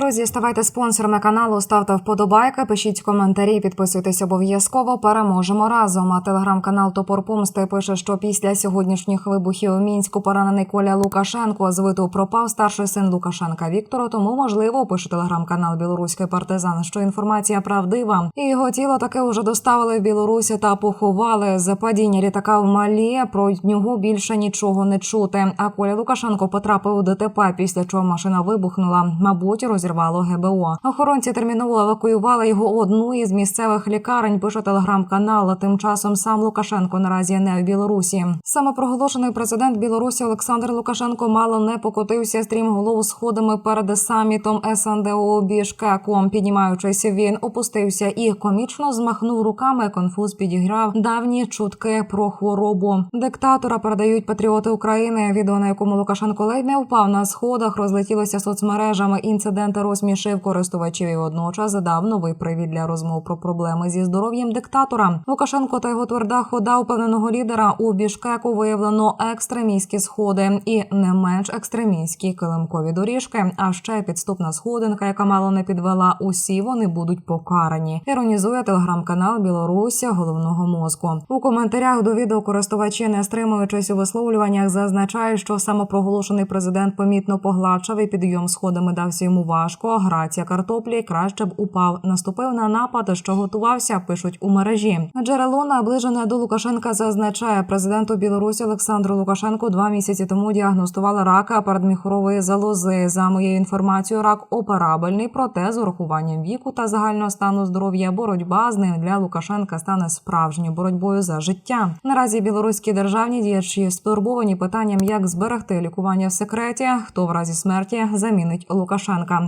друзі, ставайте спонсорами каналу, ставте вподобайки, пишіть коментарі, підписуйтесь обов'язково. Переможемо разом. А телеграм-канал Топор Помсти пише, що після сьогоднішніх вибухів у мінську поранений Коля Лукашенко з виду пропав старший син Лукашенка Віктору. Тому можливо пише телеграм-канал Білоруський партизан, що інформація правдива. І його тіло таки вже доставили в Білорусі та поховали. За падіння літака в Малі про нього більше нічого не чути. А Коля Лукашенко потрапив у ДТП, після чого машина вибухнула. Мабуть, розірвало ГБО. Охоронці терміново евакуювали його одну із місцевих лікарень. Пише телеграм-канал. Тим часом сам Лукашенко наразі не в Білорусі. Самопроголошений президент Білорусі Олександр Лукашенко мало не покотився стрімголов сходами перед самітом СНДО Бішкеком. Піднімаючись, він опустився і комічно змахнув руками. Конфуз підіграв давні чутки про хворобу. Диктатора передають патріоти України. Відео, на якому Лукашенко ледь не впав на сходах, розлетілося соцмережами. Інцидент розсмішив користувачів і водночас дав новий привід для розмов про проблеми зі здоров'ям диктатора. Лукашенко та його тверда хода упевненого лідера у Бішкеку виявлено екстремістські сходи і не менш екстремістські килимкові доріжки. А ще підступна сходинка, яка мало не підвела. Усі вони будуть покарані. Іронізує телеграм-канал Білорусі головного мозку. У коментарях до відео користувачі, не стримуючись у висловлюваннях, зазначають, що самопроголошений президент помітно погладшав і підйом сходами дався йому важко. Грація картоплі краще б упав. Наступив на напад, що готувався. Пишуть у мережі. Джерело наближене до Лукашенка зазначає президенту Білорусі Олександру Лукашенку два місяці тому діагностували рака передміхорової залози. За моєю інформацією, рак операбельний, проте з урахуванням віку та загального стану здоров'я боротьба з ним для Лукашенка стане справжньою боротьбою за життя. Наразі білоруські державні діячі стурбовані питанням, як зберегти лікування в секреті, хто в разі смерті замінить Лукашенка.